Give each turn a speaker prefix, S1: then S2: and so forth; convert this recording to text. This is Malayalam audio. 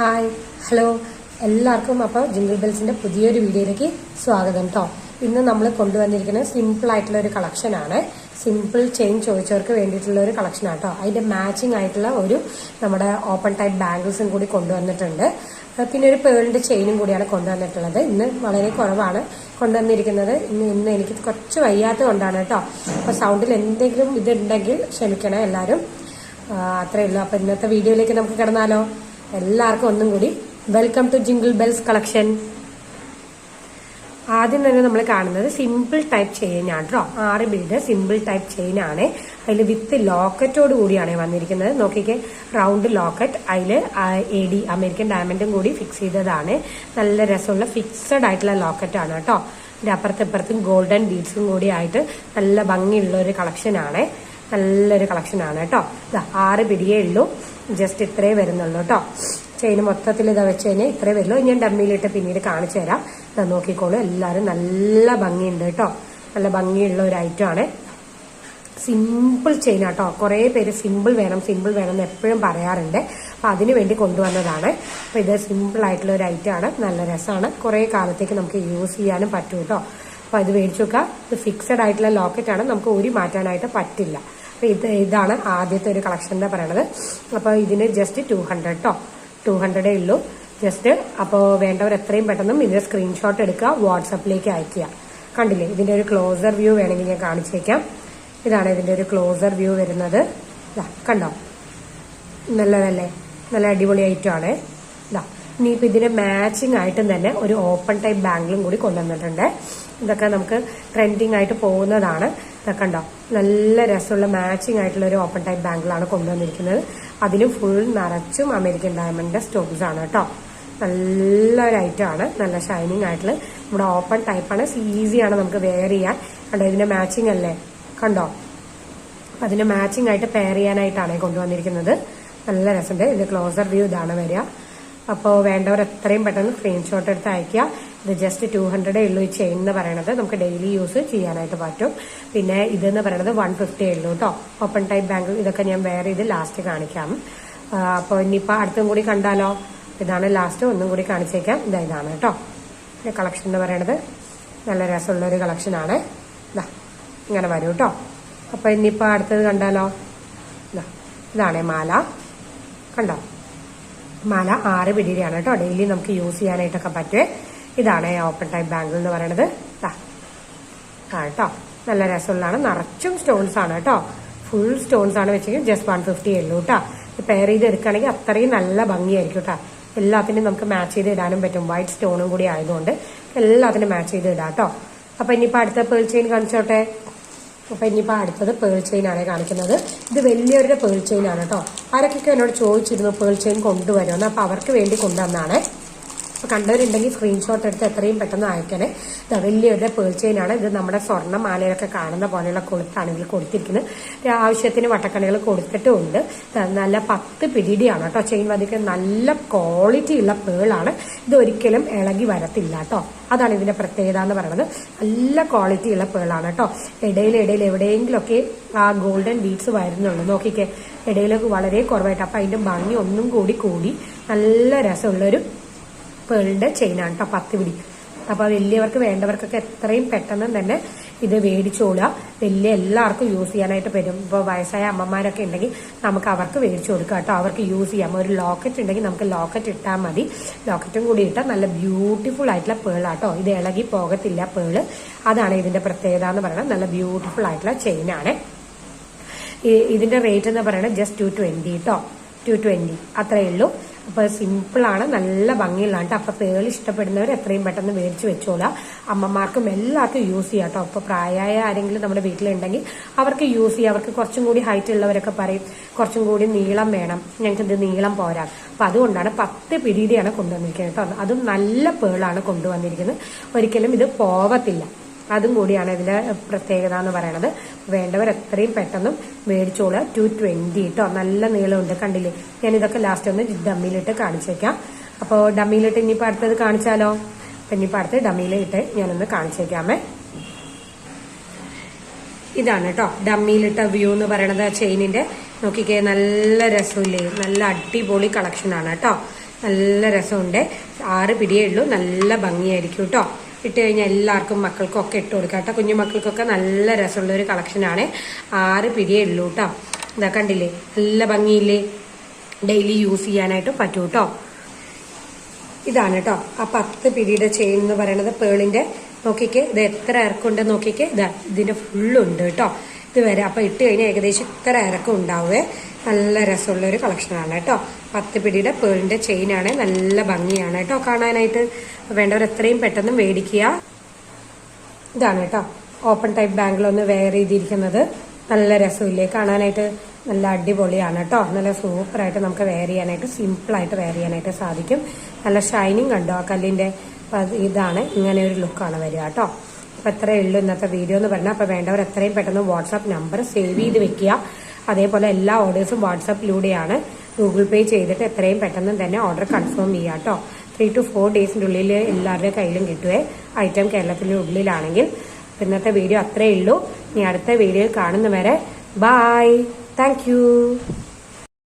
S1: ഹായ് ഹലോ എല്ലാവർക്കും അപ്പോൾ ജിംഗിൾ ബെൽസിന്റെ പുതിയൊരു വീഡിയോയിലേക്ക് സ്വാഗതം കേട്ടോ ഇന്ന് നമ്മൾ കൊണ്ടുവന്നിരിക്കുന്നത് സിമ്പിൾ ആയിട്ടുള്ള ഒരു കളക്ഷനാണ് സിമ്പിൾ ചെയിൻ ചോദിച്ചവർക്ക് വേണ്ടിയിട്ടുള്ള ഒരു കളക്ഷൻ ആട്ടോ അതിന്റെ മാച്ചിങ് ആയിട്ടുള്ള ഒരു നമ്മുടെ ഓപ്പൺ ടൈപ്പ് ബാംഗിൾസും കൂടി കൊണ്ടുവന്നിട്ടുണ്ട്. പിന്നെ ഒരു പേളിന്റെ ചെയിനും കൂടിയാണ് കൊണ്ടുവന്നിട്ടുള്ളത്. ഇന്ന് വളരെ കുറവാണ് കൊണ്ടുവന്നിരിക്കുന്നത്. ഇന്ന് ഇന്ന് എനിക്ക് കുറച്ച് വയ്യാത്തത് കൊണ്ടാണ് കേട്ടോ അപ്പോൾ സൗണ്ടിൽ എന്തെങ്കിലും ഇതുണ്ടെങ്കിൽ ക്ഷമിക്കണേ എല്ലാവരും. അത്രയേ അത്രേ ഉള്ളൂ. അപ്പോൾ ഇന്നത്തെ വീഡിയോയിലേക്ക് നമുക്ക് കിടന്നാലോ? എല്ലാവർക്കും ഒന്നും കൂടി welcome to jingle bells collection ആദ്യം തന്നെ നമ്മൾ കാണുന്നത് സിമ്പിൾ ടൈപ്പ് ചെയിനാണ് കേട്ടോ ആറ് ബിൽഡ് സിമ്പിൾ ടൈപ്പ് ചെയിനാണ് അതിൽ വിത്ത് ലോക്കറ്റോട് കൂടിയാണ് വന്നിരിക്കുന്നത്. നോക്കിക്കേ റൗണ്ട് ലോക്കറ്റ് അതിൽ എ ഡി അമേരിക്കൻ ഡയമണ്ടും കൂടി ഫിക്സ് ചെയ്തതാണ്. നല്ല രസമുള്ള ഫിക്സഡ് ആയിട്ടുള്ള ലോക്കറ്റാണ് കേട്ടോ ഇതിന്റെ അപ്പുറത്തും ഇപ്പുറത്തും ഗോൾഡൻ ബീഡ്സും കൂടി ആയിട്ട് നല്ല ഭംഗിയുള്ള ഒരു കളക്ഷൻ ആണ്. നല്ലൊരു കളക്ഷൻ ആണ് കേട്ടോ ആറ് പിടിയേ ഉള്ളൂ. ജസ്റ്റ് ഇത്രേ വരുന്നുള്ളൂ കേട്ടോ ചെയിൻ മൊത്തത്തിൽ ഇതാ വെച്ച് കഴിഞ്ഞാൽ ഇത്രേ വരുള്ളൂ. ഞാൻ ഡമ്മിയിലിട്ട് പിന്നീട് കാണിച്ചു തരാം. ഇതാ നോക്കിക്കോളൂ. എല്ലാവരും നല്ല ഭംഗിയുണ്ട് കേട്ടോ നല്ല ഭംഗിയുള്ള ഒരു ഐറ്റം ആണ്. സിമ്പിൾ ചെയിൻ ആട്ടോ കുറേ പേര് സിമ്പിൾ വേണം സിമ്പിൾ വേണം എന്ന് എപ്പോഴും പറയാറുണ്ട്. അപ്പൊ അതിനു വേണ്ടി കൊണ്ടുവന്നതാണ്. അപ്പൊ ഇത് സിമ്പിൾ ആയിട്ടുള്ള ഒരു ഐറ്റമാണ് നല്ല രസമാണ്. കുറേ കാലത്തേക്ക് നമുക്ക് യൂസ് ചെയ്യാനും പറ്റും കേട്ടോ അപ്പൊ അത് മേടിച്ചു നോക്കുക ഇത് ഫിക്സഡ് ആയിട്ടുള്ള ലോക്കറ്റ് ആണ്. നമുക്ക് ഊരി മാറ്റാനായിട്ട് പറ്റില്ല. അപ്പൊ ഇത് ഇതാണ് ആദ്യത്തെ ഒരു കളക്ഷൻ എന്ന് പറയണത്. അപ്പൊ ഇതിന് ജസ്റ്റ് ടു ഹൺഡ്രഡ് കേട്ടോ ടു ഹൺഡ്രഡേ ഉള്ളൂ. ജസ്റ്റ് അപ്പോൾ വേണ്ടവർ എത്രയും പെട്ടെന്ന് ഇതിന്റെ സ്ക്രീൻഷോട്ട് എടുക്കുക വാട്സപ്പിലേക്ക് അയക്കുക. കണ്ടില്ലേ? ഇതിന്റെ ഒരു ക്ലോസർ വ്യൂ വേണമെങ്കിൽ ഞാൻ കാണിച്ചേക്കാം. ഇതാണ് ഇതിന്റെ ഒരു ക്ലോസർ വ്യൂ വരുന്നത്. കണ്ടോ? നല്ലതല്ലേ? നല്ല അടിപൊളി ഐറ്റം ആണ്. ഇതാ ഇനിയിപ്പോൾ ഇതിന് മാച്ചിങ് ആയിട്ടും തന്നെ ഒരു ഓപ്പൺ ടൈപ്പ് ബാംഗിളും കൂടി കൊണ്ടുവന്നിട്ടുണ്ട്. ഇതൊക്കെ നമുക്ക് ട്രെൻഡിങ് ആയിട്ട് പോകുന്നതാണ്. ഇതൊക്കെ ഉണ്ടോ നല്ല രസമുള്ള മാച്ചിങ് ആയിട്ടുള്ള ഒരു ഓപ്പൺ ടൈപ്പ് ബാംഗിളാണ് കൊണ്ടുവന്നിരിക്കുന്നത്. അതിലും ഫുൾ നിറച്ചും അമേരിക്കൻ ഡയമണ്ടിന്റെ സ്റ്റോക്സ് ആണ് കേട്ടോ. നല്ലൊരു ഐറ്റം ആണ്. നല്ല ഷൈനിങ് ആയിട്ടുള്ള നമ്മുടെ ഓപ്പൺ ടൈപ്പാണ് ഈസിയാണ് നമുക്ക് വെയർ ചെയ്യാൻ. കണ്ടോ ഇതിന്റെ മാച്ചിങ് അല്ലേ? കണ്ടോ? അതിന് മാച്ചിങ് ആയിട്ട് പെയർ ചെയ്യാനായിട്ടാണ് കൊണ്ടുവന്നിരിക്കുന്നത്. നല്ല രസമുണ്ട്. ഇത് ക്ലോസർ വ്യൂ ഇതാണ് വരിക. അപ്പോൾ വേണ്ടവർ എത്രയും പെട്ടെന്ന് സ്ക്രീൻഷോട്ട് എടുത്ത് അയക്കുക ഇത് ജസ്റ്റ് ടു ഹൺഡ്രഡേ ഉള്ളൂ ഈ ചെയിൻ എന്ന് പറയണത്. നമുക്ക് ഡെയിലി യൂസ് ചെയ്യാനായിട്ട് പറ്റും. പിന്നെ ഇതെന്ന് പറയുന്നത് വൺ ഫിഫ്റ്റി ഉള്ളൂ കേട്ടോ ഓപ്പൺ ടൈപ്പ് ബാങ്കിൾ ഇതൊക്കെ ഞാൻ വേറെ ഇത് ലാസ്റ്റ് കാണിക്കാം. അപ്പോൾ ഇനിയിപ്പോൾ അടുത്തും കൂടി കണ്ടാലോ? ഇതാണ് ലാസ്റ്റ് ഒന്നും കൂടി കാണിച്ചേക്കാം. ഇതാ ഇതാണ് കേട്ടോ പിന്നെ കളക്ഷൻ എന്ന് പറയണത് നല്ല രസമുള്ള ഒരു കളക്ഷനാണ് ഇതാ ഇങ്ങനെ വരും കേട്ടോ അപ്പൊ ഇനിയിപ്പോ അടുത്തത് കണ്ടാലോ? ദാ, ഇതാണേ മാല. കണ്ടോ? മാല ആറ് പിടിയിലാണ് കേട്ടോ ഡെയിലി നമുക്ക് യൂസ് ചെയ്യാനായിട്ടൊക്കെ പറ്റുമേ ഇതാണ് ഓപ്പൺ ടൈപ്പ് ബാങ്കിൾ എന്ന് പറയുന്നത് കേട്ടോ നല്ല രസമുള്ളതാണ്. നിറച്ചും സ്റ്റോൺസ് ആണ് കേട്ടോ. ഫുൾ സ്റ്റോൺസ് ആണ് വെച്ചെങ്കിൽ ജസ്റ്റ് വൺ ഫിഫ്റ്റി ഉള്ളൂ കേട്ടോ പെയർ ചെയ്ത് എടുക്കുകയാണെങ്കിൽ അത്രയും നല്ല ഭംഗിയായിരിക്കും കേട്ടോ എല്ലാത്തിനും നമുക്ക് മാച്ച് ചെയ്ത് ഇടാനും പറ്റും. വൈറ്റ് സ്റ്റോണും കൂടി ആയതുകൊണ്ട് എല്ലാത്തിനും മാച്ച് ചെയ്ത് ഇടാം കേട്ടോ അപ്പൊ ഇനിയിപ്പോ അടുത്ത പേൾ ചെയിൻ കാണിച്ചോട്ടെ? അപ്പൊ ഇനിയിപ്പോ അടുത്തത് പേൾ ചെയിൻ ആണ് കാണിക്കുന്നത്. ഇത് വലിയവരുടെ പേൾ ചെയിൻ ആണ് കേട്ടോ ആരൊക്കെ എന്നോട് ചോദിച്ചിരുന്നു പേൾ ചെയിൻ കൊണ്ടുവരുമെന്ന്? അപ്പൊ അവർക്ക് വേണ്ടി കൊണ്ടുവന്നാണ് അപ്പൊ കണ്ടവരുണ്ടെങ്കിൽ സ്ക്രീൻഷോട്ട് എടുത്ത് എത്രയും പെട്ടെന്ന് അയക്കണേ. വലിയൊരു ചെയിൻ ഇത് നമ്മുടെ സ്വർണ മാലയിലൊക്കെ കാണുന്ന പോലെയുള്ള കൊളുത്താണ് ഇതിൽ കൊടുത്തിരിക്കുന്നത്. ആവശ്യത്തിന് വട്ടക്കണികൾ കൊടുത്തിട്ടുമുണ്ട് നല്ല പത്ത് പിടിയാണ് കേട്ടോ ചെയിൻ വധിക്ക് നല്ല ക്വാളിറ്റി ഉള്ള പേളാണ് ഇത് ഒരിക്കലും ഇളകി വരത്തില്ല കേട്ടോ. അതാണ് ഇതിന്റെ പ്രത്യേകത എന്ന് പറയുന്നത്. നല്ല ക്വാളിറ്റി ഉള്ള പേളാണ് കേട്ടോ. ഇടയിൽ ഇടയിൽ എവിടെയെങ്കിലുമൊക്കെ ആ ഗോൾഡൻ ബീഡ്സ് വരുന്നുള്ളൂ. നോക്കിക്കേ. ഇടയിലൊക്കെ വളരെ കുറവായിട്ട്. അപ്പൊ അതിന്റെ ഭംഗി ഒന്നും കൂടി കൂടി നല്ല രസമുള്ളൊരു പേളിന്റെ ആണ് കേട്ടോ പത്ത് പിടി. അപ്പൊ വലിയവർക്ക് വേണ്ടവർക്കൊക്കെ എത്രയും പെട്ടെന്ന് തന്നെ ഇത് മേടിച്ചോളുക വലിയ എല്ലാവർക്കും യൂസ് ചെയ്യാനായിട്ട് പറ്റും. ഇപ്പോൾ വയസ്സായ അമ്മമാരൊക്കെ ഉണ്ടെങ്കിൽ നമുക്ക് അവർക്ക് മേടിച്ചു കൊടുക്കാം കേട്ടോ അവർക്ക് യൂസ് ചെയ്യാം. ഒരു ലോക്കറ്റ് ഉണ്ടെങ്കിൽ നമുക്ക് ലോക്കറ്റ് ഇട്ടാൽ മതി. ലോക്കറ്റും കൂടി ഇട്ടാൽ നല്ല ബ്യൂട്ടിഫുൾ ആയിട്ടുള്ള പേളാട്ടോ ഇത് ഇളകി പോകത്തില്ല പേൾ അതാണ് ഇതിന്റെ പ്രത്യേകത എന്ന് പറയുന്നത്. നല്ല ബ്യൂട്ടിഫുൾ ആയിട്ടുള്ള ചെയിനാണ് ആണ്. ഇതിന്റെ റേറ്റ് എന്ന് പറയുന്നത് ജസ്റ്റ് ടു ട്വന്റി കേട്ടോ ടു ട്വന്റി അത്രയേ ഉള്ളൂ. അപ്പൊ സിമ്പിൾ ആണ് നല്ല ഭംഗിയുള്ളതാണ് അപ്പൊ പേൾ ഇഷ്ടപ്പെടുന്നവർ എത്രയും പെട്ടെന്ന് മേടിച്ച് വെച്ചോളാം അമ്മമാർക്കും എല്ലാവർക്കും യൂസ് ചെയ്യാം കേട്ടോ അപ്പൊ പ്രായമായ ആരെങ്കിലും നമ്മുടെ വീട്ടിലുണ്ടെങ്കിൽ അവർക്ക് യൂസ് ചെയ്യാം. അവർക്ക് കുറച്ചും കൂടി ഹൈറ്റ് ഉള്ളവരൊക്കെ പറയും കുറച്ചും കൂടി നീളം വേണം. ഞങ്ങൾക്ക് ഇത് നീളം പോരാ. അപ്പൊ അതുകൊണ്ടാണ് പത്ത് പിടിയുടെയാണ് കൊണ്ടുവന്നിരിക്കുന്നത് കേട്ടോ അതും നല്ല പേളാണ് കൊണ്ടുവന്നിരിക്കുന്നത്. ഒരിക്കലും ഇത് പോവത്തില്ല. അതും കൂടിയാണ് ഇതിന്റെ പ്രത്യേകത എന്ന് പറയുന്നത് വേണ്ടവർ എത്രയും പെട്ടെന്ന് മേടിച്ചോളുക. ടു ട്വന്റി കേട്ടോ നല്ല നീളമുണ്ട്. കണ്ടില്ലേ? ഞാൻ ഇതൊക്കെ ലാസ്റ്റ് ഒന്ന് ഡമ്മിയിലിട്ട് കാണിച്ചേക്കാം. അപ്പോൾ ഡമ്മിയിലിട്ട് ഇനിയിപ്പോൾ അടുത്തത് കാണിച്ചാലോ? അപ്പൊ ഇനിയിപ്പോൾ അടുത്ത് ഡമ്മിയിലിട്ട് ഞാനൊന്ന് കാണിച്ചേക്കാമേ. ഇതാണ് കേട്ടോ ഡമ്മിയിലിട്ട വ്യൂ എന്ന് പറയണത് ചെയിനിന്റെ നോക്കിക്കേ നല്ല രസമില്ലേ? നല്ല അടിപൊളി കളക്ഷൻ ആണ് കേട്ടോ നല്ല രസമുണ്ട്. ആറ് പിടിയേ ഉള്ളൂ. നല്ല ഭംഗിയായിരിക്കും കേട്ടോ ഇട്ട് കഴിഞ്ഞാൽ എല്ലാവർക്കും മക്കൾക്കൊക്കെ ഇട്ട് കൊടുക്കാം കേട്ടോ. കുഞ്ഞു മക്കൾക്കൊക്കെ നല്ല രസമുള്ള ഒരു കളക്ഷനാണ് ആറ് പിടിയേ ഉള്ളൂ കേട്ടോ ഇതാ കണ്ടില്ലേ? നല്ല ഭംഗിയില്ലേ? ഡെയിലി യൂസ് ചെയ്യാനായിട്ട് പറ്റൂ കേട്ടോ ഇതാണ് കേട്ടോ ആ പത്ത് പിടിയുടെ ചെയിൻ എന്ന് പറയുന്നത് പേളിന്റെ നോക്കിക്കേ ഇത് എത്ര ഇറക്കുണ്ട് നോക്കിക്കേ. ഇതാ ഇതിന്റെ ഫുള്ളുണ്ട് കേട്ടോ ഇത് വരെ അപ്പൊ ഇട്ട് കഴിഞ്ഞാൽ ഏകദേശം ഇത്ര ഇറക്കം ഉണ്ടാവേ. നല്ല രസമുള്ള ഒരു കളക്ഷനാണ് കേട്ടോ. പത്ത് പിടിയുടെ പേളിന്റെ ചെയിൻ ആണ്. നല്ല ഭംഗിയാണ് കേട്ടോ കാണാനായിട്ട്. വേണ്ടവർ എത്രയും പെട്ടെന്ന് മേടിക്കുക. ഇതാണ് കേട്ടോ. ഓപ്പൺ ടൈപ്പ് ബാങ്കിലൊന്ന് വെയർ ചെയ്തിരിക്കുന്നത്. നല്ല രസമില്ലേ കാണാനായിട്ട്. നല്ല അടിപൊളിയാണ് കേട്ടോ. നല്ല സൂപ്പറായിട്ട് നമുക്ക് വെയർ ചെയ്യാനായിട്ട് സിമ്പിളായിട്ട് വെയർ ചെയ്യാനായിട്ട് സാധിക്കും. നല്ല ഷൈനിങ് കണ്ടോ ആ കല്ലിന്റെ ഇതാണ്. ഇങ്ങനെ ഒരു ലുക്കാണ് വരിക കേട്ടോ. അപ്പൊ എത്രയേ ഉള്ളൂ ഇന്നത്തെ വീഡിയോ എന്ന് പറഞ്ഞാൽ അപ്പൊ വേണ്ടവർ എത്രയും പെട്ടെന്ന് വാട്സാപ്പ് നമ്പർ സേവ് ചെയ്ത് വെക്കുക. അതേപോലെ എല്ലാ ഓർഡേഴ്സും വാട്സാപ്പിലൂടെയാണ് ഗൂഗിൾ പേ ചെയ്തിട്ട് എത്രയും പെട്ടെന്ന് തന്നെ ഓർഡർ കൺഫേം ചെയ്യുക കേട്ടോ. ത്രീ ടു ഫോർ ഡേയ്സിന്റെ ഉള്ളിൽ എല്ലാവരുടെ കയ്യിലും കിട്ടുവേ. ഐറ്റം കേരളത്തിന്റെ ഉള്ളിലാണെങ്കിൽ. ഇന്നത്തെ വീഡിയോ അത്രയേ ഉള്ളൂ. ഇനി അടുത്ത വീഡിയോയിൽ കാണുന്നവരെ ബായ് താങ്ക്